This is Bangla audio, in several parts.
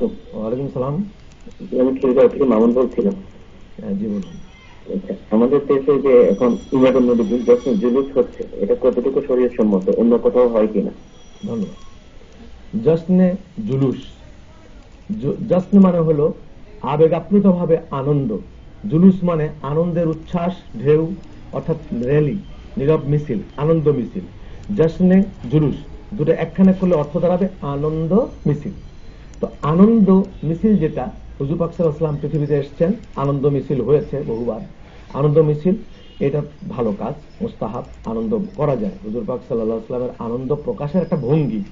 আলাইকুম। ওয়ালাইকুম সালাম। আমি খিলগাঁও থেকে মামুন বলছিলাম। হ্যাঁ, জি বলুন। আচ্ছা, আমাদের দেশে যে এখন নবী যখন জুলুস হচ্ছে এটা কতটুকু শরীর সম্মত অন্য কোথাও হয় কিনা? ধন্যবাদ। জশ্নে জুলুস। জশ্ন মানে হলো আবেগ আপ্লুত ভাবে আনন্দ। জুলুস মানে আনন্দের উচ্ছ্বাস ঢেউ অর্থাৎ র্যালি নীরব মিছিল আনন্দ মিছিল। জশ্নে জুলুস দুটো একখানে করলে অর্থ দাঁড়াবে আনন্দ মিছিল। তো আনন্দ মিছিল যেটা, হুজুর পাক সাল্লাল্লাহু পৃথিবীতে এসেছেন, আনন্দ মিছিল হয়েছে বহুবার। আনন্দ মিছিল, এটা ভালো কাজ, মুস্তাহাব, আনন্দ করা যায়। হুজুর পাক সাল্লাল্লাহু আলাইহি ওয়াসাল্লামের আনন্দ প্রকাশের একটা ভঙ্গি।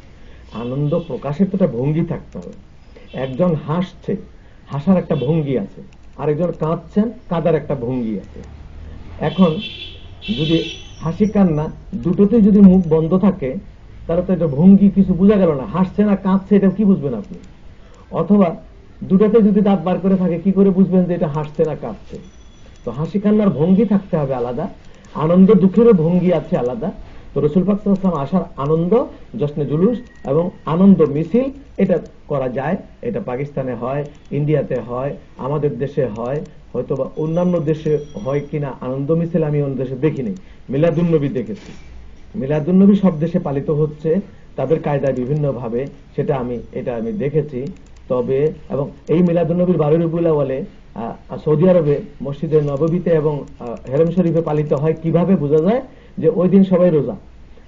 আনন্দ প্রকাশের তো একটা ভঙ্গি থাকতে হবে। একজন হাসছে, হাসার একটা ভঙ্গি আছে। আরেকজন কাঁদছেন, কাদার একটা ভঙ্গি আছে। এখন যদি হাসি কান্না, দুটোতেই যদি মুখ বন্ধ থাকে, তাহলে তো এটা ভঙ্গি কিছু বোঝা গেল না। হাসছে না, কাঁদছে, এটা কি বুঝবেন আপনি? অথবা দুটাতে যদি দাঁত বার করে থাকে, কি করে বুঝবেন যে এটা হাসছে না কাঁদছে তো হাসি কান্নার ভঙ্গি থাকতে হবে আলাদা, আনন্দ দুঃখেরও ভঙ্গি আছে আলাদা। তো রসুল পাক সাল্লাল্লাহু আসার আনন্দ জশ্নে জুলুস এবং আনন্দ মিছিল, এটা করা যায়। এটা পাকিস্তানে হয়, ইন্ডিয়াতে হয়, আমাদের দেশে হয় হয়তো বা অন্যান্য দেশে হয় কিনা আনন্দ মিছিল আমি অন্য দেশে দেখিনি মিলাদুন্নবী দেখেছি। মিলাদুন্নবী সব দেশে পালিত হচ্ছে, তাদের কায়দায় বিভিন্ন ভাবে সেটা আমি, এটা আমি দেখেছি। তবে এবং এই মিলাদুন্নবীর বারুর বলে সৌদি আরবে মসজিদে নববীতে এবং হেরেম শরীফে পালিত হয় কীভাবে বোঝা যায়? যে ওই দিন সবাই রোজা।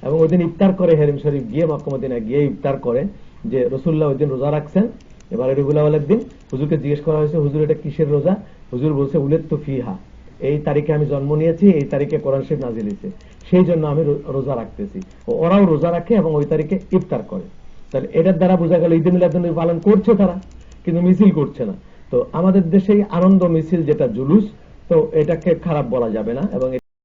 এবং ওই দিন ইফতার করে হেরেম শরীফ গিয়ে মক্কামদিনা গিয়ে ইফতার করে যে রসুল্লাহ ওই দিন রোজা রাখছেন। এবার রবিউল আওয়ালের দিন হুজুরকে জিজ্ঞেস করা হয়েছে, হুজুর, এটা কিসের রোজা? হুজুর বলছে, উলেদ তো ফিহা। এই তারিখে আমি জন্ম নিয়েছি, এই তারিখে কোরআন শরীফ নাজিল হয়েছে। সেই জন্য আমি রোজা রাখতেছি। ওরাও রোজা রাখে এবং ওই তারিখে ইফতার করে। তাহলে এটার দ্বারা বোঝা গেল ঈদ মিলাদুন্নবী পালন করছে তারা, কিন্তু মিছিল করছে না। তো আমাদের দেশে আনন্দ মিছিল যেটা জুলুস, তো এটাকে খারাপ বলা যাবে না এবং